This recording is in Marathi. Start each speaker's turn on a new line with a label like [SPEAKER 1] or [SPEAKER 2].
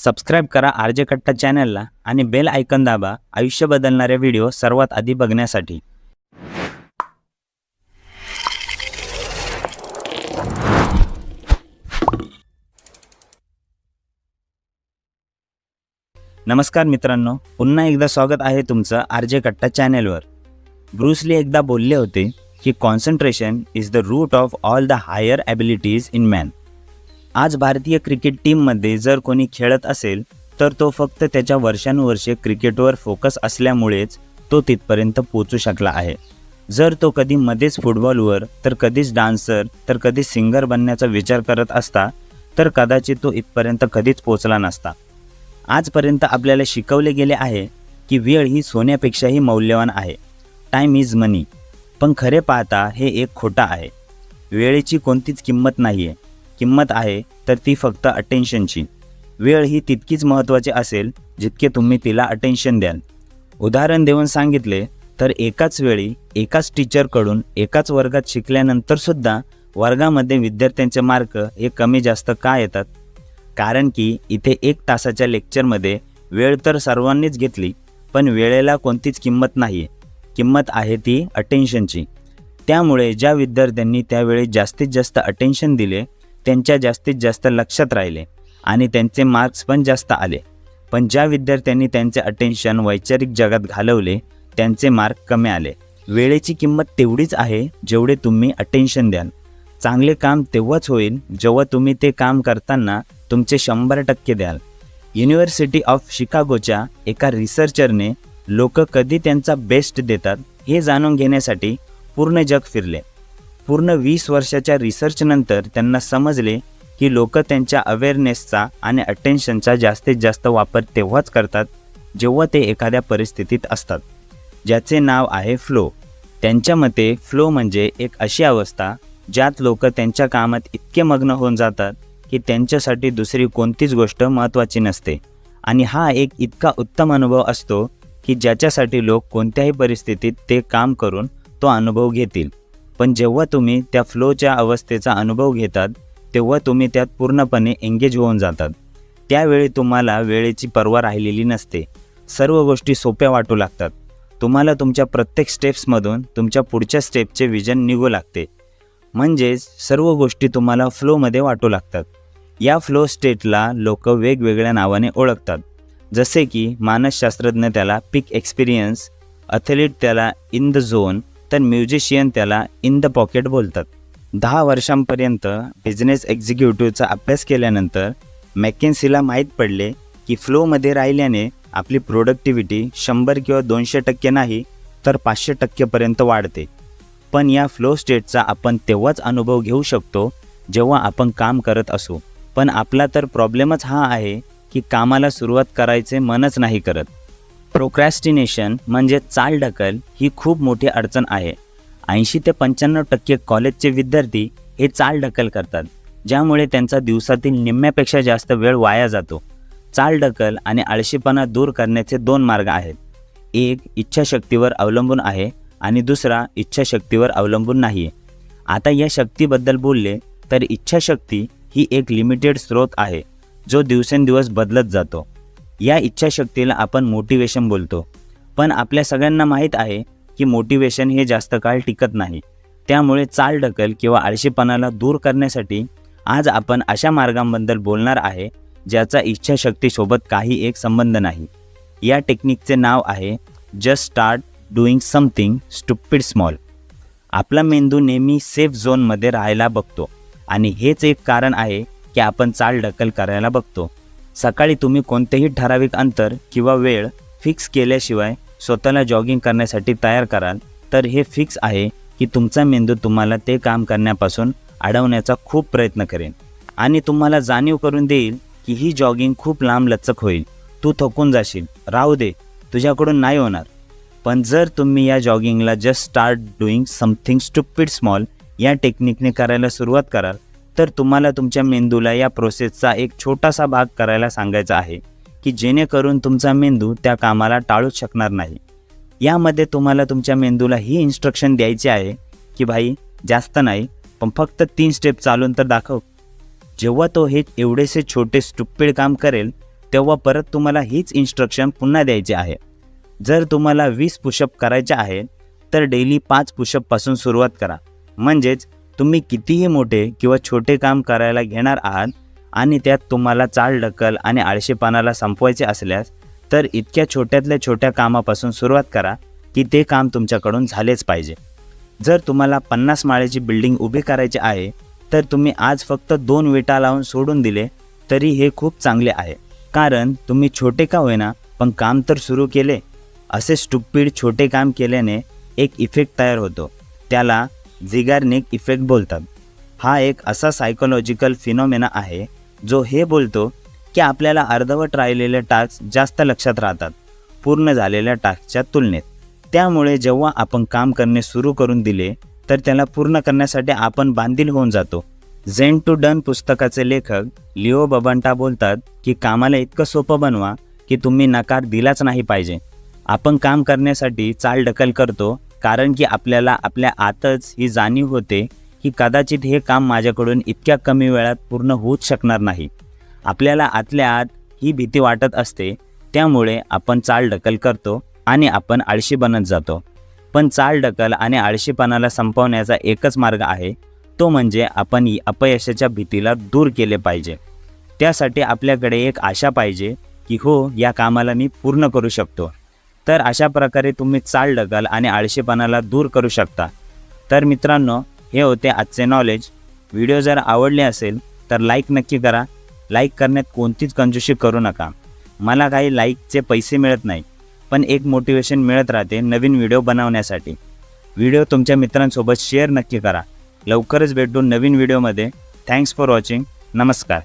[SPEAKER 1] सबस्क्राईब करा आर जे कट्टा चॅनलला आणि बेल आयकन दाबा आयुष्य बदलणारे व्हिडिओ सर्वात आधी बघण्यासाठी. नमस्कार मित्रांनो पुन्हा एकदा स्वागत आहे तुमचं आर जे कट्टा चॅनेलवर ब्रुसली एकदा बोलले होते की concentration is the root of all the higher abilities in man आज भारतीय क्रिकेट टीममध्ये जर कोणी खेळत असेल तर तो फक्त त्याच्या वर्षानुवर्षे क्रिकेटवर फोकस असल्यामुळेच तो तिथपर्यंत पोचू शकला आहे. जर तो कधी मध्येच फुटबॉलवर तर कधीच डान्सर तर कधीच सिंगर बनण्याचा विचार करत असता तर कदाचित तो इथपर्यंत कधीच पोचला नसता. आजपर्यंत आपल्याला शिकवले गेले आहे की वेळ ही सोन्यापेक्षाही मौल्यवान आहे. टाईम इज मनी पण खरे पाहता हे एक खोटा आहे. वेळेची कोणतीच किंमत नाही आहे किंमत आहे तर ती फक्त अटेन्शनची वेळ ही तितकीच महत्त्वाची असेल जितके तुम्ही तिला अटेन्शन द्याल. उदाहरण देऊन सांगितले तर एकाच वेळी एकाच टीचरकडून एकाच वर्गात शिकल्यानंतरसुद्धा वर्गामध्ये विद्यार्थ्यांचे मार्क हे कमी जास्त का येतात? कारण की इथे एक तासाच्या लेक्चरमध्ये वेळ तर सर्वांनीच घेतली पण वेळेला कोणतीच किंमत नाही किंमत आहे ती अटेन्शनची त्यामुळे ज्या विद्यार्थ्यांनी त्यावेळी जास्तीत जास्त अटेन्शन दिले त्यांच्या जास्तीत जास्त लक्षात राहिले आणि त्यांचे मार्क्स पण जास्त आले. पण ज्या विद्यार्थ्यांनी त्यांचे अटेन्शन वैचारिक जगात घालवले त्यांचे मार्क कमी आले. वेळेची किंमत तेवढीच आहे जेवढे तुम्ही अटेन्शन द्याल. चांगले काम तेव्हाच होईल जेव्हा तुम्ही ते काम करताना तुमचे शंभर टक्के द्याल. युनिव्हर्सिटी ऑफ शिकागोच्या एका रिसर्चरने लोक कधी त्यांचा बेस्ट देतात हे जाणून घेण्यासाठी पूर्ण जग फिरले. पूर्ण वीस वर्षाच्या रिसर्चनंतर त्यांना समजले की लोक त्यांच्या अवेअरनेसचा आणि अटेन्शनचा जास्तीत जास्त वापर तेव्हाच करतात जेव्हा ते एखाद्या परिस्थितीत असतात. ज्याचे नाव आहे फ्लो त्यांच्या मते फ्लो म्हणजे एक अशी अवस्था ज्यात लोक त्यांच्या कामात इतके मग्न होऊन जातात की त्यांच्यासाठी दुसरी कोणतीच गोष्ट महत्त्वाची नसते. आणि हा एक इतका उत्तम अनुभव असतो की ज्याच्यासाठी लोक कोणत्याही परिस्थितीत ते काम करून तो अनुभव घेतील. पण जेव्हा तुम्ही त्या फ्लोच्या अवस्थेचा अनुभव घेतात तेव्हा तुम्ही त्यात पूर्णपणे एंगेज होऊन जातात. त्यावेळी तुम्हाला वेळेची पर्वा राहिलेली नसते. सर्व गोष्टी सोप्या वाटू लागतात. तुम्हाला तुमच्या प्रत्येक स्टेप्समधून तुमच्या पुढच्या स्टेपचे विजन निघू लागते. म्हणजेच सर्व गोष्टी तुम्हाला फ्लोमध्ये वाटू लागतात. या फ्लो स्टेटला लोक वेगवेगळ्या नावाने ओळखतात. जसे की मानसशास्त्रज्ञ त्याला पिक एक्सपिरियन्स अथलीट त्याला इन द झोन तर म्युझिशियन त्याला इन द पॉकेट बोलतात. दहा वर्षांपर्यंत बिझनेस एक्झिक्युटिव्हचा अभ्यास केल्यानंतर मॅकेन्सीला माहीत पडले की फ्लोमध्ये राहिल्याने आपली प्रोडक्टिव्हिटी शंभर किंवा दोनशे टक्के नाही तर पाचशे टक्केपर्यंत वाढते. पण या फ्लो स्टेटचा आपण तेव्हाच अनुभव घेऊ शकतो जेव्हा आपण काम करत असू. पण आपला तर प्रॉब्लेमच हा आहे की कामाला सुरुवात करायचे मनच नाही करत. प्रोक्रॅस्टिनेशन म्हणजे चालढकल ही खूप मोठी अडचण आहे. ऐंशी ते पंच्याण्णव टक्के कॉलेजचे विद्यार्थी हे चालढकल करतात ज्यामुळे त्यांचा दिवसातील निम्म्यापेक्षा जास्त वेळ वाया जातो. चालढकल आणि आळशीपणा दूर करण्याचे दोन मार्ग आहेत. एक इच्छाशक्तीवर अवलंबून आहे आणि दुसरा इच्छाशक्तीवर अवलंबून नाही आहे आता या शक्तीबद्दल बोलले तर इच्छाशक्ती ही एक लिमिटेड स्रोत आहे जो दिवसेंदिवस बदलत जातो. या इच्छाशक्तीला आपण मोटिवेशन बोलतो. पण आपल्या सगळ्यांना माहीत आहे की मोटिवेशन हे जास्त काळ टिकत नाही. त्यामुळे चालढकल किंवा आळशीपणाला दूर करण्यासाठी आज आपण अशा मार्गांबद्दल बोलणार आहे ज्याचा इच्छाशक्तीसोबत काही एक संबंध नाही. या टेक्निकचे नाव आहे just start doing something stupid small आपला मेंदू नेहमी सेफ झोनमध्ये राहायला बघतो. आणि हेच एक कारण आहे की आपण चालढकल करायला बघतो. सकाळी तुम्ही कोणतेही ठराविक अंतर किंवा वेळ फिक्स केल्याशिवाय स्वतःला जॉगिंग करण्यासाठी तयार कराल. तर हे फिक्स आहे की तुमचा मेंदू तुम्हाला ते काम करण्यापासून अडवण्याचा खूप प्रयत्न करेल. आणि तुम्हाला जाणीव करून देईल की ही जॉगिंग खूप लांब लचक होईल. तू थकून जाशील. राहू दे. तुझ्याकडून नाही होणार. पण जर तुम्ही या जॉगिंगला just start doing something stupid small या टेक्निकने करायला सुरुवात कराल तर तुम्हाला तुमच्या मेंदूला या प्रोसेसचा एक छोटासा भाग करायला सांगायचा आहे की जेणेकरून तुमचा मेंदू त्या कामाला टाळूच शकणार नाही. यामध्ये तुम्हाला तुमच्या मेंदूला ही इन्स्ट्रक्शन द्यायची आहे की भाई जास्त नाही पण फक्त तीन स्टेप चालून तर दाखव. जेव्हा तो हे एवढेसे छोटे स्टुपिड काम करेल तेव्हा परत तुम्हाला हीच इन्स्ट्रक्शन पुन्हा द्यायची आहे. जर तुम्हाला वीस पुशअप करायचे आहे तर डेली पाच पुशअपपासून सुरुवात करा. म्हणजेच तुम्ही कितीही मोठे किंवा छोटे काम करायला घेणार आहात आणि त्यात तुम्हाला चाल ढकल आणि आळशीपणाला संपवायचे असल्यास तर इतक्या छोट्यातल्या छोट्या कामापासून सुरुवात करा की ते काम तुमच्याकडून झालेच पाहिजे. जर तुम्हाला पन्नास माळ्याची बिल्डिंग उभी करायची आहे तर तुम्ही आज फक्त दोन विटा लावून सोडून दिले तरी हे खूप चांगले आहे. कारण तुम्ही छोटे का होईना पण काम तर सुरू केले. असे स्टुपीड छोटे काम केल्याने एक इफेक्ट तयार होतो. त्याला झिगार्निक इफेक्ट बोलतात. हा एक असा सायकोलॉजिकल फिनॉमेना आहे जो हे बोलतो की आपल्याला अर्धवट राहिलेले टास्क जास्त लक्षात राहतात पूर्ण झालेल्या टास्कच्या तुलनेत. त्यामुळे जेव्हा आपण काम करणे सुरू करून दिले तर त्याला पूर्ण करण्यासाठी आपण बांधील होऊन जातो. झेन टू डन पुस्तकाचे लेखक लिओ बबंटा बोलतात की कामाला इतकं सोपं बनवा की तुम्ही नकार दिलाच नाही पाहिजे. आपण काम करण्यासाठी चाल ढकल करतो कारण की आपल्याला आपल्या आतच ही जाणीव होते की कदाचित हे काम माझ्याकडून इतक्या कमी वेळात पूर्ण होऊच शकणार नाही. आपल्याला आतल्या आत ही भीती वाटत असते त्यामुळे आपण चाल ढकल करतो आणि आपण आळशी बनत जातो. पण चाल ढकल आणि आळशीपणाला संपवण्याचा एकच मार्ग आहे तो म्हणजे आपण अपयशाच्या भीतीला दूर केले पाहिजे. त्यासाठी आपल्याकडे एक आशा पाहिजे की हो या कामाला मी पूर्ण करू शकतो. तर अशा प्रकारे तुम्ही चाल ढकाल आणि आळशीपणाला दूर करू शकता. तर मित्रांनो हे होते आजचे नॉलेज व्हिडिओ जर आवडले असेल तर लाईक नक्की करा. लाईक करण्यात कोणतीच कंजूशी करू नका. मला काही लाईकचे पैसे मिळत नाही पण एक मोटिवेशन मिळत राहते नवीन व्हिडिओ बनवण्यासाठी. व्हिडिओ तुमच्या मित्रांसोबत शेअर नक्की करा. लवकरच भेटू नवीन व्हिडिओमध्ये थँक्स फॉर वॉचिंग नमस्कार.